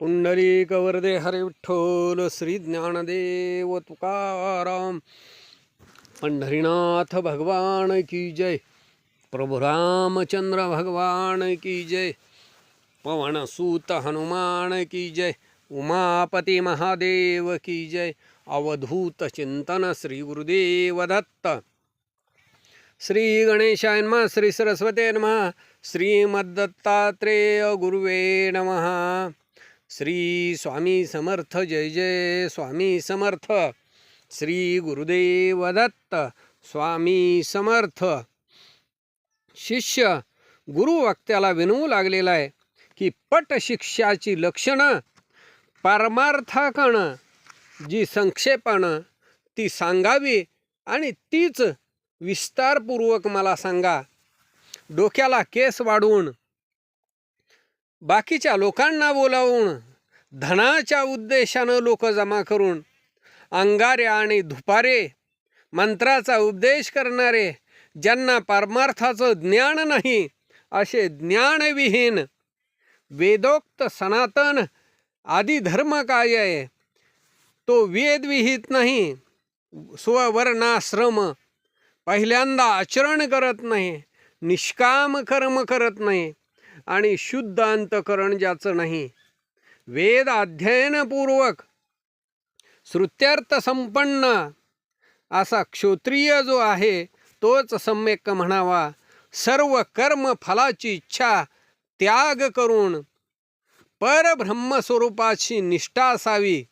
पुंडलिक वरदे हरे विठ्ठल श्री ज्ञानदेव तुकाराम। पंढरीनाथ भगवान की जय। प्रभु रामचंद्र भगवान की जय। पवनसूत हनुमान की जय। उमापती महादेव की जय। अवधूत चिंतन श्री गुरुदेव दत्त। श्री गणेशाय नमः श्री सरस्वते श्रीमद्दत्तात्रेय गुरुवे नमः। श्री स्वामी समर्थ जय जय स्वामी समर्थ श्री गुरुदेव दत्त स्वामी समर्थ. शिष्य गुरुवक्त्याला विनवू लागलेला आहे की पट शिक्षाची लक्षणं पारमार्थाकणं जी संक्षेपानं ती सांगावी आणि तीच विस्तारपूर्वक मला सांगा. डोक्याला केस वाढवून बाकीच्या लोकांना बोलावून धनाच्या उद्देशानं लोक जमा करून अंगारे आणि धुपारे मंत्राचा उपदेश करणारे ज्यांना परमार्थाचं ज्ञान नाही असे ज्ञानविहीन वेदोक्त सनातन आदी धर्म काय आहे? तो वेदविहित नाही स्ववर्णाश्रम पहिल्यांदा आचरण करत नाही निष्काम कर्म करत नाही आणि शुद्ध अंतकरण ज्याचं नाही. वेद अध्ययनपूर्वक श्रुत्यर्थ संपन्न असा क्षोत्रिय जो आहे तोच सम्यक म्हणावा. सर्व कर्म फलाची इच्छा त्याग करून परब्रह्मस्वरूपाची निष्ठा असावी.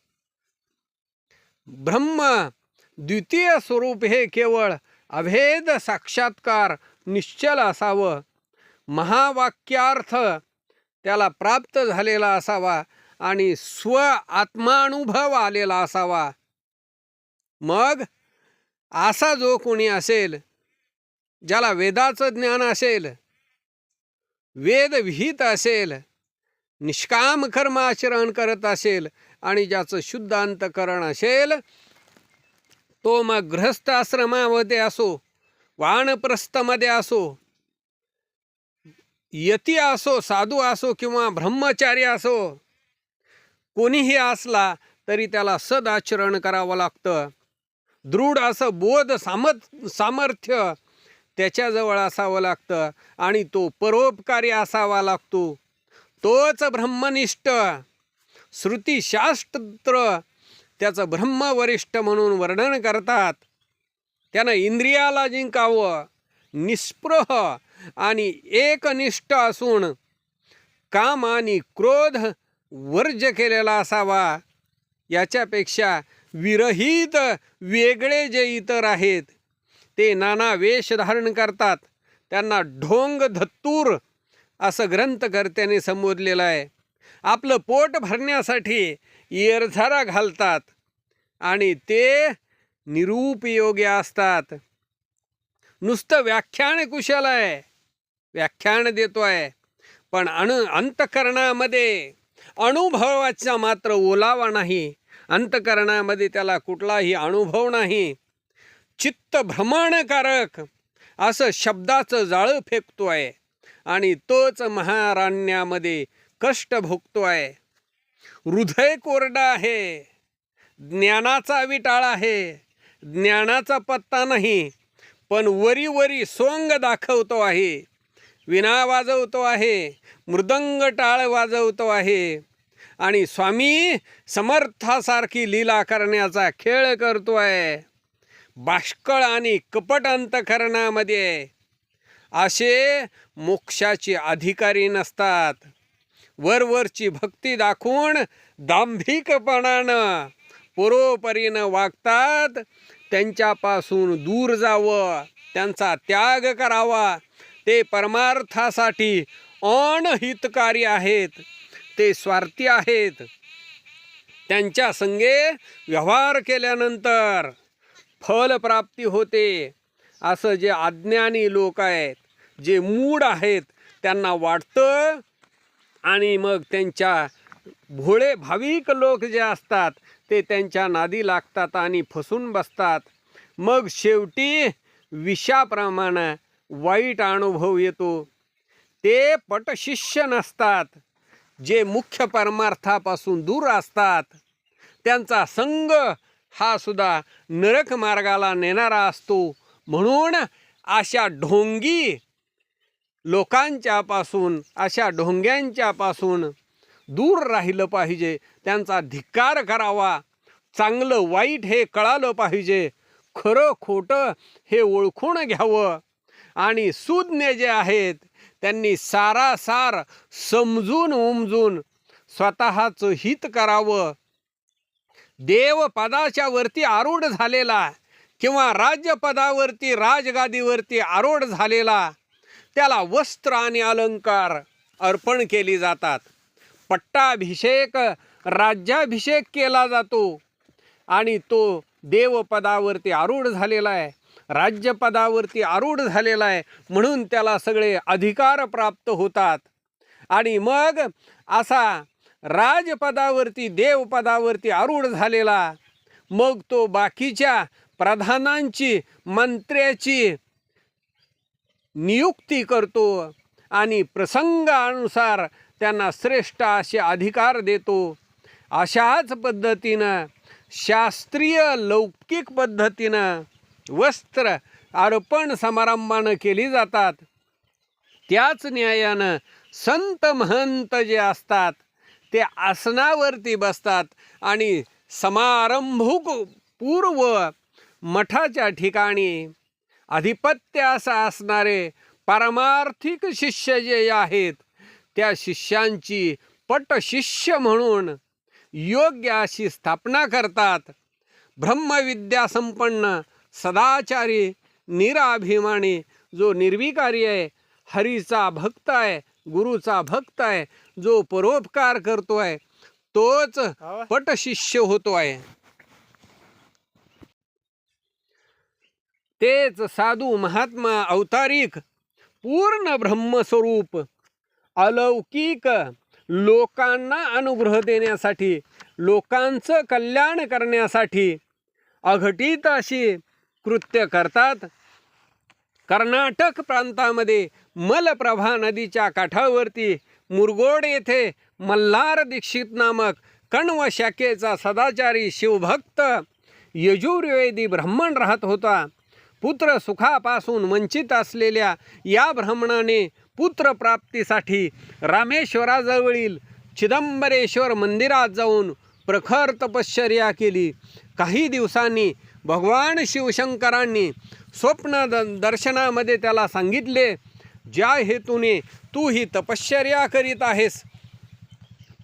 ब्रह्म द्वितीय स्वरूप हे केवळ अभेद साक्षात्कार निश्चल असावं. महावाक्यार्थ त्याला प्राप्त झालेला असावा आणि स्व आत्मानुभव आलेला असावा. मग असा जो कोणी असेल ज्याला वेदाचं ज्ञान असेल वेदविहित असेल निष्काम कर्म आचरण करत असेल आणि ज्याचं शुद्ध अंतकरण असेल तो मग गृहस्थ आश्रमामध्ये असो वानप्रस्थमध्ये असो यती असो साधू असो किंवा ब्रह्मचारी असो कोणीही असला तरी त्याला सदाचरण करावं लागतं. दृढ असं बोध साम सामर्थ्य त्याच्याजवळ असावं लागतं आणि तो परोपकारी असावा लागतो. तोच ब्रह्मनिष्ठ. श्रुतीशास्त्र त्याचं ब्रह्मवरिष्ठ म्हणून वर्णन करतात. त्यानं इंद्रियाला जिंकावं निस्पृह आणि एकनिष्ठ असून काम आणि क्रोध वर्ज केलेला असावा. याच्यापेक्षा विरहित वेगळे जे इतर आहेत ते नाना वेश धारण करतात. त्यांना ढोंग धत्तूर असं ग्रंथकर्त्याने संबोधलेलं आहे. आपलं पोट भरण्यासाठी येरझारा घालतात आणि ते निरुपयोगी असतात. नुसतं व्याख्यान कुशल आहे. व्याख्यान देतो आहे. पण अणु अंतकरणामध्ये अनुभवाचा मात्र ओलावा नाही. अंतकरणामध्ये त्याला कुठलाही अनुभव नाही. चित्त भ्रमणकारक असं शब्दाचं जाळं फेकतो आहे. आणि तोच महाराण्यामध्ये कष्ट भोगतो आहे. हृदय कोरडा आहे. ज्ञानाचा विटाळ आहे. ज्ञानाचा पत्ता नाही. पण वरी वरी सोंग दाखवतो आहे. विना वाजवतो आहे मृदंग टाळ वाजवतो आहे. आणि स्वामी समर्थासारखी लीला करण्याचा खेळ करतो आहे बाष्कळ आणि कपट अंतकरणामध्ये असे मोक्षाचे अधिकारी नसतात. वरवरची भक्ती दाखवून दांभिकपणानं परोपरीनं वागतात. त्यांच्यापासून दूर जावं त्यांचा त्याग करावा. ते परमार्थासाठी अनहितकारी आहेत. ते स्वार्थी आहेत. त्यांच्या संगे व्यवहार केल्यानंतर फलप्राप्ती होते. असं जे अज्ञानी लोक आहेत जे मूड आहेत त्यांना वाटतं आणि मग त्यांच्या भोळे भाविक लोक जे असतात ते त्यांच्या नादी लागतात आणि फसून बसतात. मग शेवटी विषाप्रमाणे वाईट अनुभव येतो. ते पटशिष्य नसतात. जे मुख्य परमार्थापासून दूर असतात. त्यांचा संग हा सुद्धा नरक मार्गाला नेणारा असतो. म्हणून अशा ढोंगी लोकांच्यापासून अशा ढोंग्यांच्यापासून दूर राहिलं पाहिजे. त्यांचा धिक्कार करावा. चांगलं वाईट हे कळालं पाहिजे. खरं खोटं हे ओळखून घ्यावं. आणि सुज्ञ जे आहेत त्यांनी सारासार समजून उमजून स्वतःचं हित करावं. देव पदाच्या वरती आरूढ झालेला किंवा राज्यपदावरती राजगादीवरती आरूढ झालेला त्याला वस्त्र आणि अलंकार अर्पण केली जातात. पट्टाभिषेक राज्याभिषेक केला जातो आणि तो देवपदावरती आरूढ झालेला आहे. राज्यपदावरती आरूढ झालेला आहे म्हणून त्याला सगळे अधिकार प्राप्त होतात. आणि मग असा राजपदावरती देवपदावरती आरूढ झालेला मग तो बाकीच्या प्रधानांची मंत्र्याची नियुक्ती करतो आणि प्रसंगानुसार त्यांना श्रेष्ठ असे अधिकार देतो. अशाच पद्धतीनं शास्त्रीय लौकिक पद्धतीनं वस्त्र अर्पण समारंभानं केली जातात. त्याच न्यायानं संत महंत जे असतात ते आसनावरती बसतात आणि समारंभूक पूर्व मठाच्या ठिकाणी अधिपत्य असं असणारे पारमार्थिक शिष्य जे आहेत त्या शिष्यांची पटशिष्य म्हणून योग्य अशी स्थापना करतात. ब्रह्मविद्या संपन्न सदाचारी निराभिमानी जो निर्विकारी आहे हरीचा भक्त आहे गुरुचा भक्त आहे जो परोपकार करतो आहे तोच पटशिष्य होतो आहे. तेच साधू महात्मा अवतारिक पूर्ण ब्रह्मस्वरूप अलौकिक लोकांना अनुग्रह देण्यासाठी लोकांचं कल्याण करण्यासाठी अघटित अशी कृत्य करतात. कर्नाटक प्रांतामध्ये मलप्रभा नदीच्या काठावरती मुरगोड येथे मल्हार दीक्षित नामक कण्व शाखेचा सदाचारी शिवभक्त यजुर्वेदी ब्राह्मण राहत होता. पुत्र सुखापासून वंचित असलेल्या या ब्राह्मणाने पुत्रप्राप्तीसाठी रामेश्वराजवळील चिदंबरेश्वर मंदिरात जाऊन प्रखर तपश्चर्या केली. काही दिवसांनी भगवान शिवशंकरांनी स्वप्न द दर्शनामध्ये त्याला सांगितले ज्या हेतूने तू ही तपश्चर्या करीत आहेस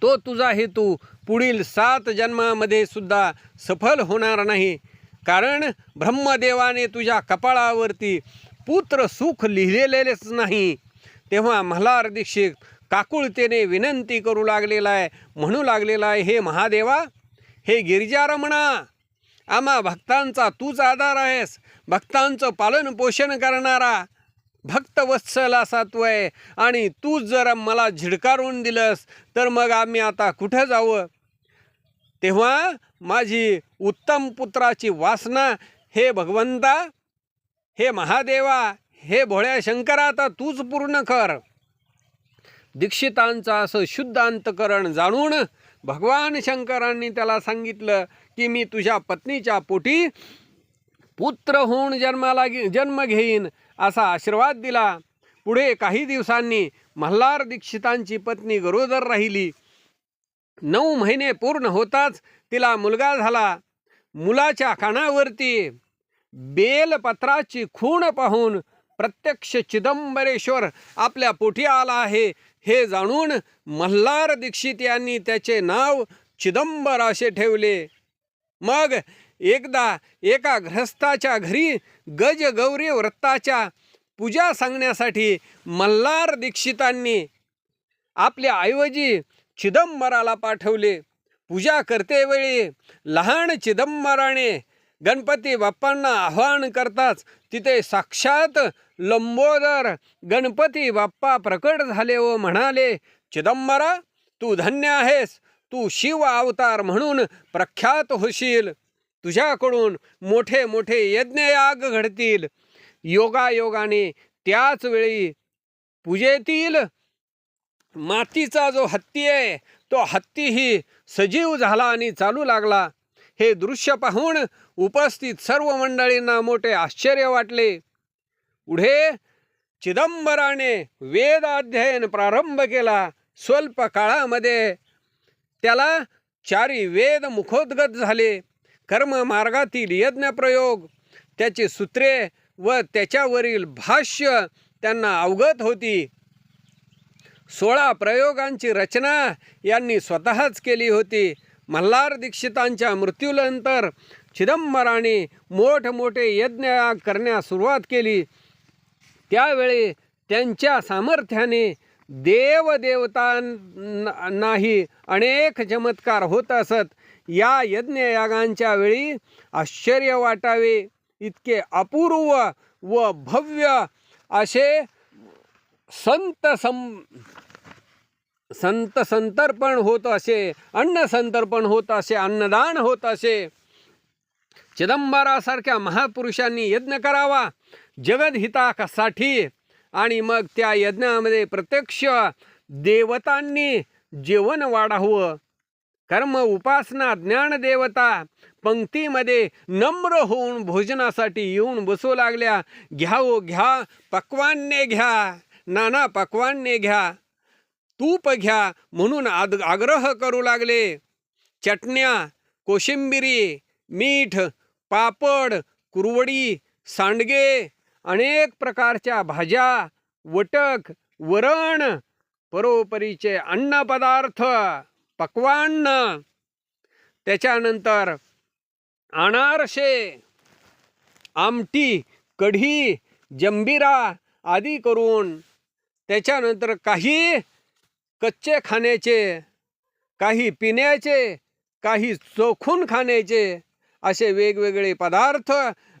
तो तुझा हेतू पुढील सात जन्मामध्ये सुद्धा सफल होणार नाही. कारण ब्रह्मदेवाने तुझ्या कपाळावरती पुत्र सुख लिहिलेलेच नाही. तेव्हा मल्हार दीक्षित काकुळतेने विनंती करू लागलेला आहे म्हणू लागलेला आहे हे महादेवा हे गिरिजारमणा आम्हा भक्तांचा तूच आधार आहेस. भक्तांचं पालन पोषण करणारा भक्तवत्सल असा तू आहे आणि तूच जर मला झिडकारून दिलंस तर मग आम्ही आता कुठं जावं? तेव्हा माझी उत्तम पुत्राची वासना हे भगवंता हे महादेवा हे भोळ्या शंकरा आता तूच पूर्ण कर. दीक्षितांचं असं शुद्ध अंतकरण जाणून भगवान शंकरांनी त्याला सांगितलं की मी तुझ्या पत्नीच्या पोटी पुत्र होऊन जन्माला घे जन्म घेईन असा आशीर्वाद दिला. पुढे काही दिवसांनी मल्हार दीक्षितांची पत्नी गरोदर राहिली. नऊ महिने पूर्ण होताच तिला मुलगा झाला. मुलाच्या कानावरती बेलपत्राची खूण पाहून प्रत्यक्ष चिदंबरेश्वर आपल्या पोटी आला आहे. हे जाणून मल्हार दीक्षित यांनी त्याचे नाव चिदंबर असे ठेवले. मग एकदा एका ग्रस्ताच्या घरी गजगौरी व्रताच्या पूजा सांगण्यासाठी मल्हार दीक्षितांनी आपल्या ऐवजी चिदंबराला पाठवले. पूजा करतेवेळी लहान चिदंबराने गणपती बाप्पांना आवाहन करताच तिथे साक्षात लंबोदर गणपती बाप्पा प्रकट झाले व म्हणाले चिदंबरा तू धन्य आहेस. तू शिव अवतार म्हणून प्रख्यात होशील. तुझ्याकडून मोठे मोठे यज्ञयाग घडतील. योगायोगाने त्याच वेळी पूजेतील. मातीचा जो हत्ती आहे तो हत्तीही सजीव झाला आणि चालू लागला. हे दृश्य पाहून उपस्थित सर्व मंडळींना मोठे आश्चर्य वाटले. पुढे चिदंबराने वेद अध्ययन प्रारंभ केला. स्वल्प काळामध्ये त्याला चारी वेद मुखोद्गत झाले. कर्म मार्गातील यज्ञप्रयोग त्याची सूत्रे व त्याच्यावरील भाष्य त्यांना अवगत होती. सोळा प्रयोगांची रचना यांनी स्वतःच केली होती. मल्हार दीक्षितांच्या मृत्यूनंतर चिदंबराने मोठमोठे यज्ञ करण्यास सुरुवात केली. त्यावेळी त्यांच्या सामर्थ्याने देवदेवतांनाही अनेक चमत्कार होत असत. या यज्ञयागांच्या वेळी आश्चर्य वाटावे. इतके अपूर्व व भव्य असे संत सं संत संतर्पण होत असे अन्न संतर्पण होत असे अन्नदान होत असे. चिदंबरासारख्या महापुरुषांनी यज्ञ करावा जगदहितासाठी. आणि मग त्या यज्ञामध्ये प्रत्यक्ष देवतांनी जेवण वाढावं. कर्म उपासना ज्ञान देवता पंक्तीमध्ये नम्र होऊन भोजनासाठी येऊन बसू लागल्या. घ्याओ घ्या पक्वान्ने घ्या नाना पक्वान्ने घ्या. तूप घ्या म्हणून आद आग्रह करू लागले. चटण्या कोशिंबिरी मीठ पापड कुरवडी सांडगे अनेक प्रकारच्या भाज्या वटक वरण परोपरीचे अन्नपदार्थ पक्वान्न. त्याच्यानंतर अनारसे आमटी कढी जंबिरा आदी करून त्याच्यानंतर काही कच्चे खाण्याचे काही पिण्याचे काही चोखून खाण्याचे असे वेगवेगळे पदार्थ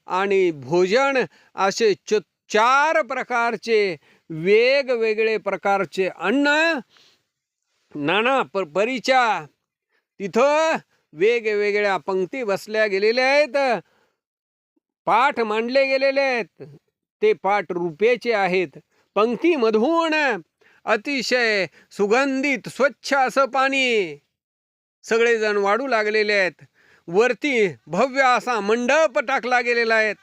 आणि भोजन असे च चार प्रकारचे वेगवेगळे प्रकारचे अन्न नाना प परीच्या तिथं वेगवेगळ्या पंक्ती बसल्या गेलेल्या आहेत. पाठ मांडले गेलेले आहेत. ते पाठ रुपेचे आहेत. पंक्तीमधून अतिशय सुगंधित स्वच्छ असं पाणी. सगळेजण वाढू लागलेले आहेत. वरती भव्य असा मंडप टाकला गेलेला आहेत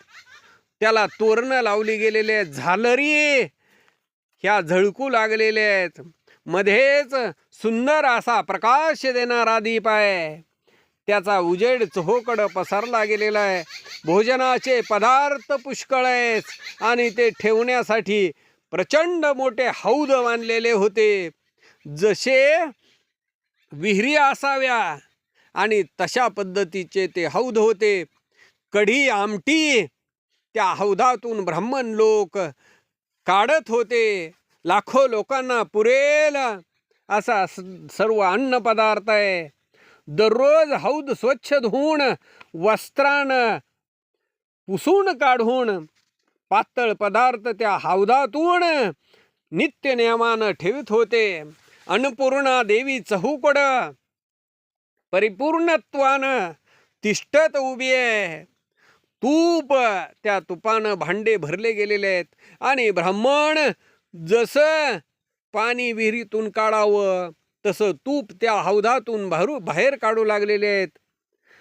त्याला तोरणं लावली गेलेले आहेत. झालरी ह्या झळकू लागलेल्या आहेत. मध्येच सुंदर असा प्रकाश देणारा दीप आहे. त्याचा उजेड चोहोकडं पसरला गेलेला आहे. भोजनाचे पदार्थ पुष्कळ आहेत आणि ते ठेवण्यासाठी प्रचंड मोठे हौद बांधलेले होते. जसे विहिरी असाव्या आणि तशा पद्धतीचे ते हौद होते. कढी आमटी त्या हौदातून ब्राह्मण लोक काढत होते. लाखो लोकांना पुरेल असा स- सर्व अन्न पदार्थ आहे. दररोज हौद स्वच्छ धुवून वस्त्रानं पुसून काढून पातळ पदार्थ त्या हौदातून नित्य नियमानं ठेवित होते. अन्नपूर्णा देवी चहूकड. परिपूर्णत्वानं तिष्ठत उभी आहे तूप त्या तुपानं भांडे भरले गेलेले आहेत. आणि ब्राह्मण जसं पाणी विहिरीतून काढावं तसं तूप त्या हौदातून भरू बाहेर काढू लागलेले आहेत.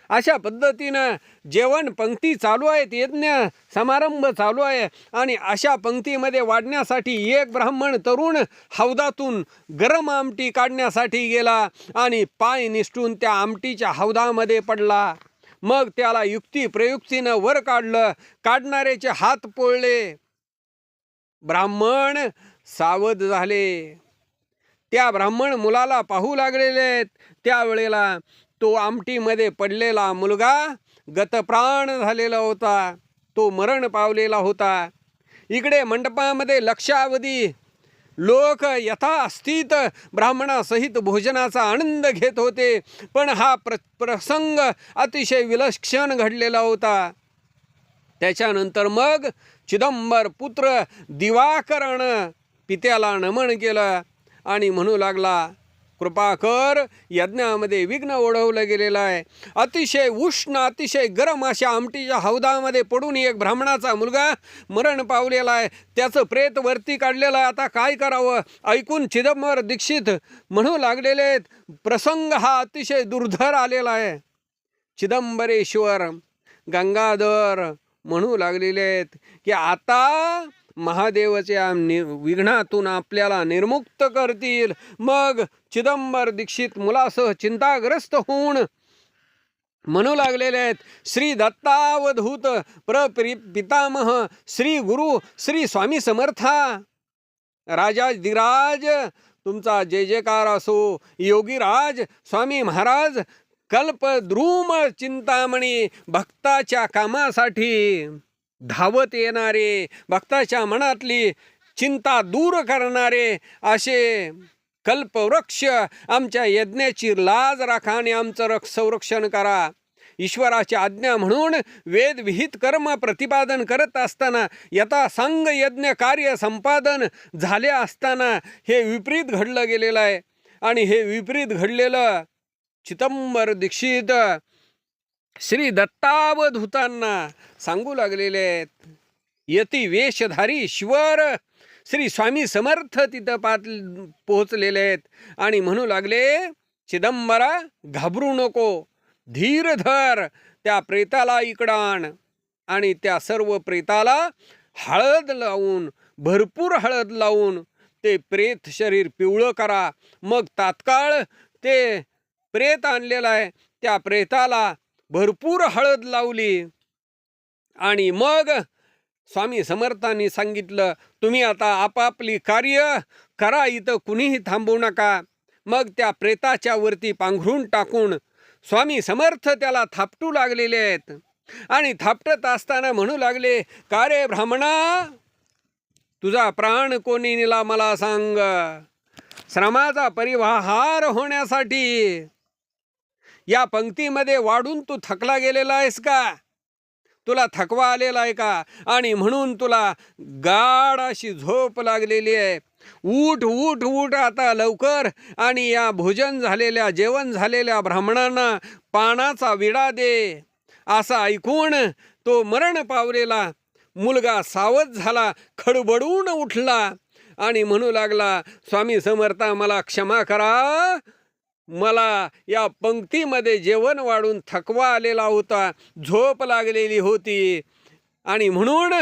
अशा पद्धतीनं जेवण पंक्ती चालू आहेत यज्ञ समारंभ चालू आहे आणि अशा पंक्तीमध्ये वाढण्यासाठी एक ब्राह्मण तरुण हौदातून गरम आमटी काढण्यासाठी गेला आणि पाय निसटून त्या आमटीच्या हौदामध्ये पडला. मग त्याला युक्ती प्रयुक्तीनं वर काढलं. काढणाऱ्याचे हात पोळले. ब्राह्मण सावध झाले. त्या ब्राह्मण मुलाला पाहू लागलेले आहेत. त्यावेळेला तो आमटीमध्ये पडलेला मुलगा गतप्राण झालेला होता. तो मरण पावलेला होता. इकडे मंडपामध्ये लक्षावधी लोक यथास्थित ब्राह्मणासहित भोजनाचा आनंद घेत होते पण हा प्र प्रसंग अतिशय विलक्षण घडलेला होता. त्याच्यानंतर मग चिदंबर पुत्र दिवाकरण पित्याला नमन केलं आणि म्हणू लागला कृपा कर. यज्ञामध्ये विघ्न ओढवलं गेलेलं आहे. अतिशय उष्ण अतिशय गरम अशा आमटीच्या हौदामध्ये पडून एक ब्राह्मणाचा मुलगा मरण पावलेला आहे. त्याचं प्रेत वरती काढलेलं आहे. आता काय करावं? ऐकून चिदंबर दीक्षित म्हणू लागलेले आहेत. प्रसंग हा अतिशय दुर्धर आलेला आहे. चिदंबरेश्वर गंगाधर म्हणू लागलेले आहेत की आता महादेवचे नि विघ्नातून आपल्याला निर्मुक्त करतील. मग चिदंबर दीक्षित मुलासह चिंताग्रस्त होऊन म्हणू लागलेले आहेत श्री दत्तावधूत प्रप्रि पितामह श्री गुरु श्री स्वामी समर्था राजा दिराज तुमचा जय जयकार असो योगीराज स्वामी महाराज कल्पद्रुम चिंतामणी भक्ताच्या कामासाठी. धावत येणारे भक्ताच्या मनातली चिंता दूर करणारे असे कल्पवृक्ष आमच्या यज्ञाची लाज राखा आणि आमचं रक्ष संरक्षण करा. ईश्वराची आज्ञा म्हणून वेदविहित कर्म प्रतिपादन करत असताना यथा संघ यज्ञ कार्य संपादन झाले असताना हे विपरीत घडलं गेलेलं आहे. आणि हे विपरीत घडलेलं चिदंबर दीक्षित श्री दत्तावधूतांना सांगू लागलेले आहेत. यती वेशधारी शिवर श्री स्वामी समर्थ तिथं पात पोहोचलेले आहेत. आणि म्हणू लागले चिदंबरा घाबरू नको धीर धर त्या प्रेताला इकडाण आणि त्या सर्व प्रेताला हळद लावून भरपूर हळद लावून ते प्रेत शरीर पिवळं करा. मग तात्काळ ते प्रेत आणलेलं आहे. त्या प्रेताला भरपूर हळद लावली. आणि मग स्वामी समर्थांनी सांगितलं तुम्ही आता आपापली कार्य करा इथं कुणीही थांबू नका. मग त्या प्रेताच्या वरती पांघरून टाकून स्वामी समर्थ त्याला थापटू लागलेले आहेत. आणि थापटत असताना म्हणू लागले का रे ब्राह्मणा? तुझा प्राण कोणी नेला मला सांग. श्रमाचा परिवाहार होण्यासाठी या पंक्तीमध्ये वाढून तू थकला गेलेला आहेस का? तुला थकवा आलेला आहे का? आणि म्हणून तुला गाढ अशी झोप लागलेली आहे. उठ उठ उठ आता लवकर. आणि या भोजन झालेल्या जेवण झालेल्या ब्राह्मणांना पानाचा विडा दे. असा ऐकून तो मरण पावलेला मुलगा सावध झाला खडबडून उठला आणि म्हणू लागला स्वामी समर्था मला क्षमा करा. मला या पंक्तीमध्ये जेवण वाढून थकवा आलेला होता झोप लागलेली होती. आणि म्हणून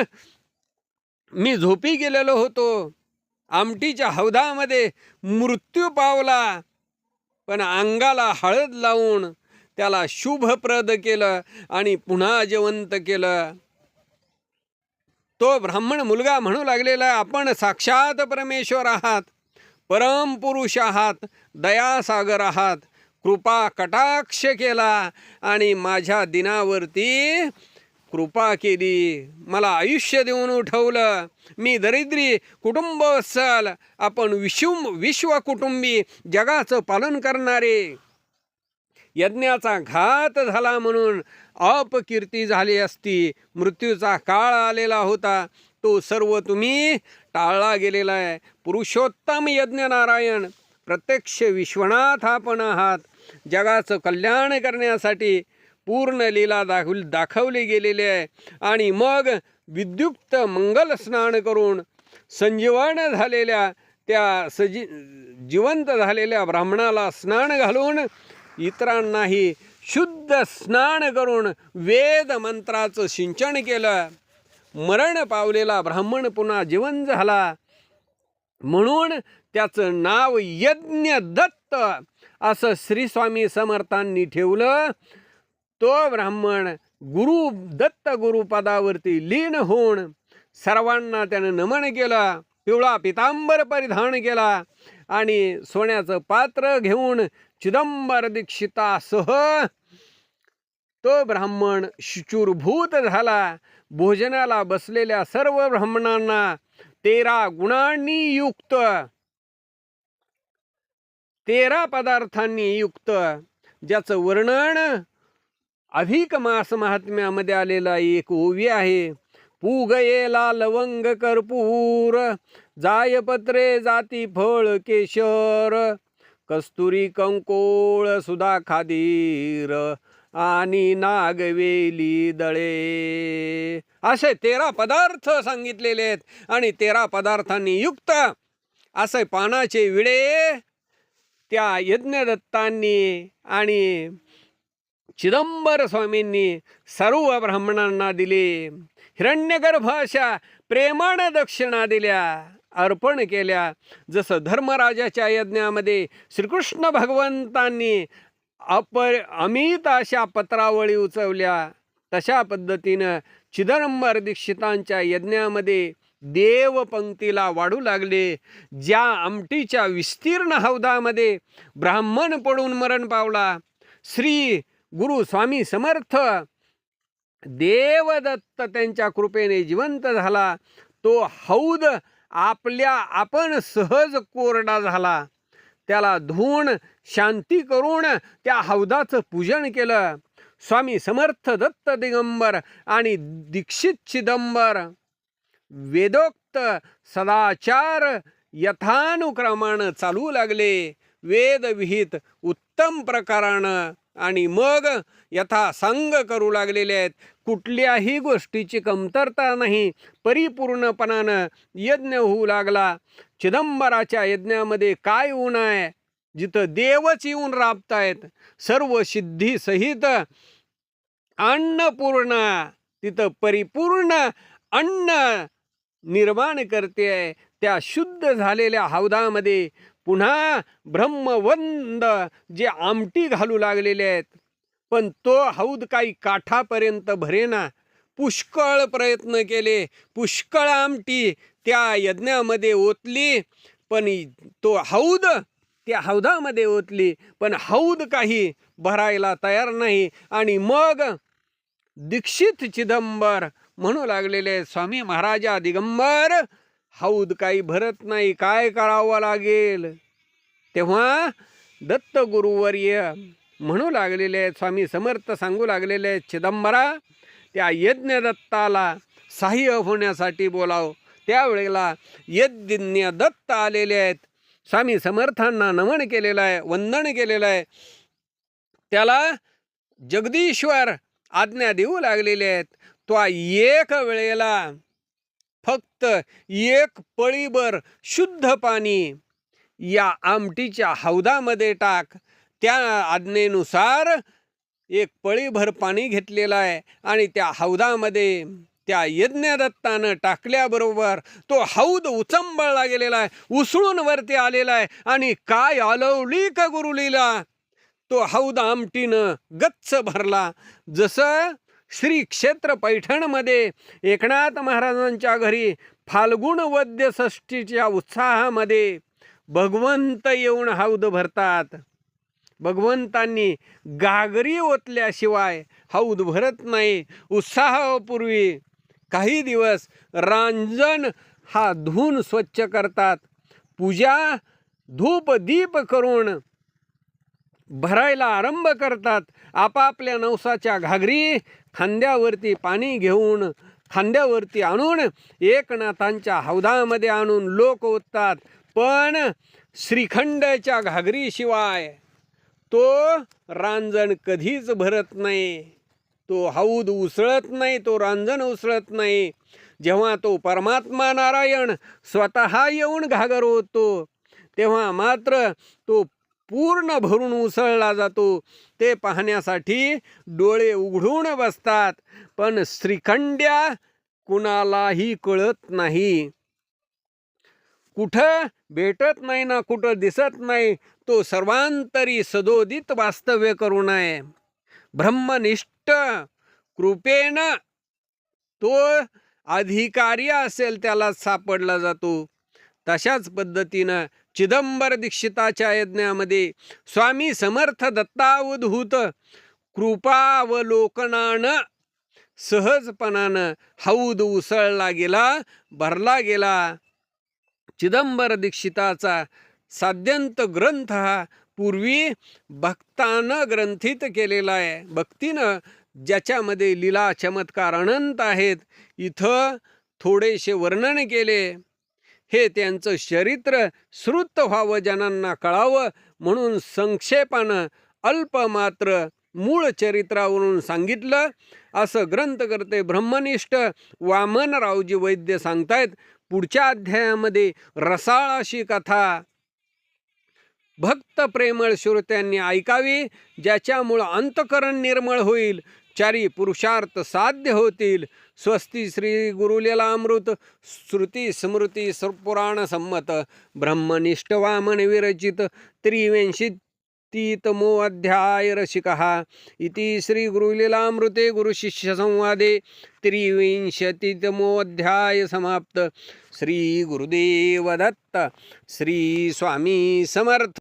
मी झोपी गेलेलो होतो. आमटीच्या हौदामध्ये मृत्यू पावला. पण अंगाला हळद लावून त्याला शुभप्रद केलं आणि पुन्हा जिवंत केलं. तो ब्राह्मण मुलगा म्हणू लागलेला आपण साक्षात परमेश्वर आहात. परम पुरुष आहात दयासागर आहात. कृपा कटाक्ष केला आणि माझ्या दिनावरती कृपा केली. मला आयुष्य देऊन उठवलं. मी दरिद्री कुटुंब असाल आपण विश्व विश्वकुटुंबी जगाचं पालन करणारे. यज्ञाचा घात झाला म्हणून अपकीर्ती झाली असती. मृत्यूचा काळ आलेला होता. तो सर्व तुम्ही टाळला गेलेला आहे. पुरुषोत्तम यज्ञ नारायण प्रत्यक्ष विश्वनाथ आपण आहात. जगाचं कल्याण करण्यासाठी पूर्ण लीला दाखवली दाखवली गेलेली आहे. आणि मग विद्युक्त मंगल स्नान करून संजीवन झालेल्या त्या सजी जिवंत झालेल्या ब्राह्मणाला स्नान घालून इतरांनाही शुद्ध स्नान करून वेद मंत्राचं सिंचन केलं. मरण पावलेला ब्राह्मण पुन्हा जीवन झाला. म्हणून त्याचं नाव यज्ञ दत्त असं श्रीस्वामी समर्थांनी ठेवलं. तो ब्राह्मण गुरु दत्त गुरुपदावरती लीन होऊन सर्वांना त्यानं नमन केलं पिवळा पितांबर परिधान केला आणि सोन्याचं पात्र घेऊन चिदंबर दीक्षितासह तो ब्राह्मण शुचूरभूत झाला. भोजनाला बसलेल्या सर्व ब्राह्मणांना तेरा गुणांनी युक्त. तेरा पदार्थांनी युक्त ज्याचं वर्णन अधिक मास महात्म्यामध्ये आलेला एक ओवी आहे. पूगयेला लवंग कर्पूर जायपत्रे जाती फळ केशर कस्तुरी कंकोळ सुधा खादीर आणि नागवेली दळे. असे तेरा पदार्थ सांगितलेले आहेत आणि तेरा पदार्थांनी युक्त असे पानाचे विडे त्या यज्ञदत्तांनी आणि चिदंबर स्वामींनी सर्व ब्राह्मणांना दिले. हिरण्यगर्भ अशा प्रेमाण दक्षिणा दिल्या अर्पण केल्या. जसं धर्मराजाच्या यज्ञामध्ये श्रीकृष्ण भगवंतांनी अपर अमित अशा पत्रावळी उचवल्या तशा पद्धतीनं चिदंबर दीक्षितांच्या यज्ञामध्ये देव पंक्तीला वाढू लागले ज्या आमटीच्या विस्तीर्ण हौदामध्ये ब्राह्मण पडून मरण पावला. श्री गुरु स्वामी समर्थ देवदत्त त्यांच्या कृपेने जिवंत झाला. तो हौद आपल्या आपण सहज कोरडा झाला. त्याला धुवून शांती करून त्या हौदाचं पूजन केलं. स्वामी समर्थ दत्त दिगंबर आणि दीक्षित चिदंबर. वेदोक्त सदाचार यथानुक्रमानं चालू लागले. वेदविहित उत्तम प्रकारानं आणि मग यथासंग करू लागलेले आहेत. कुठल्याही गोष्टीची कमतरता नाही. परिपूर्णपणानं यज्ञ होऊ लागला. चिदंबराच्या यज्ञामध्ये काय ऊन आहे? जिथं देवच येऊन राबतायत सर्व सिद्धीसहित अन्नपूर्ण तिथं परिपूर्ण अन्न निर्माण करते आहे. त्या शुद्ध झालेल्या हौदामध्ये पुन्हा ब्रह्मवंद जे आमटी घालू लागलेले आहेत. पण तो हौद काही काठापर्यंत भरेना. पुष्कळ प्रयत्न केले. पुष्कळ आमटी त्या यज्ञामध्ये ओतली. पण तो हौद त्या हौदामध्ये ओतली. पण हौद काही भरायला तयार नाही. आणि मग दीक्षित चिदंबर म्हणू लागलेले स्वामी महाराजा दिगंबर हौद काही भरत नाही. काय करावं लागेल? तेव्हा दत्त गुरुवर्य म्हणू लागलेले आहेत स्वामी समर्थ सांगू लागलेले आहेत चिदंबरा त्या यज्ञदत्ताला सहाय्य होण्यासाठी बोलाव. त्यावेळेला यज्ञ दत्त आलेले आहेत. स्वामी समर्थांना नमन केलेलं आहे वंदन केलेलं आहे. त्याला जगदीश्वर आज्ञा देऊ लागलेले आहेत. तो एक वेळेला फक्त एक पळीभर शुद्ध पाणी या आमटीच्या हौदामध्ये टाक. त्या आज्ञेनुसार एक पळीभर पाणी घेतलेलं आहे आणि त्या हौदामध्ये त्या यज्ञदत्तानं टाकल्याबरोबर तो हौद उचंबळला गेलेला आहे उसळून वरती आलेला आहे आणि काय अलौलिक गुरुलीला? तो हौद आमटीनं गच्च भरला. जसं श्री क्षेत्र पैठणमध्ये एकनाथ महाराजांच्या घरी फाल्गुण वद्य षष्टीच्या उत्साहामध्ये भगवंत येऊन हौद भरतात. भगवंतांनी गागरी ओतल्याशिवाय हौद भरत नाही. उत्साहापूर्वी काही दिवस रांजण हा धून स्वच्छ करतात. पूजा धूप दीप करून भरायला आरंभ करतात. आपापल्या नवसाच्या घागरी खांद्यावरती पाणी घेऊन खांद्यावरती आणून एकनाथांच्या हौदामध्ये आणून लोक ओततात. पण श्रीखंडच्या घागरीशिवाय तो रांजण कधीच भरत नाही. तो हौद उसळत नाही तो रांजण उसळत नाही. जेव्हा तो परमात्मा नारायण स्वतः येऊन घागर होतो तेव्हा मात्र तो पूर्ण भरून उसळला जातो. ते पाहण्यासाठी डोळे उघडून बसतात पण श्रीखंड्या कुणालाही कळत नाही. कुठं भेटत नाही ना कुठं दिसत नाही तो सर्वांतरी सदोदित वास्तव्य करू नये ब्रह्मनिष्ठ कृपेनं तो अधिकारी असेल त्याला सापडला जातो. तशाच पद्धतीनं चिदंबर दीक्षिताच्या यज्ञामध्ये स्वामी समर्थ दत्तावधूत कृपावलोकनानं सहजपणानं हौद उसळला गेला भरला गेला. चिदंबर दीक्षिताचा साध्यंत ग्रंथ हा पूर्वी भक्तानं ग्रंथित केलेला आहे. भक्तीनं ज्याच्यामध्ये लीला चमत्कार अनंत आहेत इथं थोडेसे वर्णन केले. हे त्यांचं चरित्र श्रुत व्हावं जनांना कळावं म्हणून संक्षेपानं अल्प मात्र मूळ चरित्रावरून सांगितलं. असं ग्रंथकर्ते ब्रह्मनिष्ठ वामनरावजी वैद्य सांगतायत पुढच्या अध्यायामध्ये रसाळ अशी कथा. भक्त प्रेमळ श्रोत्यांनी ऐकावी ज्याच्यामुळं अंतकरण निर्मळ होईल चारी पुरुषार्थ साध्य होतील. स्वस्ती श्री गुरुलेला अमृत श्रुती स्मृती पुराण संमत ब्रह्मनिष्ठ वामन विरचित त्रिविंशतितमो अध्याय रसिकः इति श्री गुरुलीलामृते गुरुशिष्यसंवादे त्रिविंशतितमो अध्याय समाप्त श्री गुरुदेव दत्त श्री स्वामी समर्थ।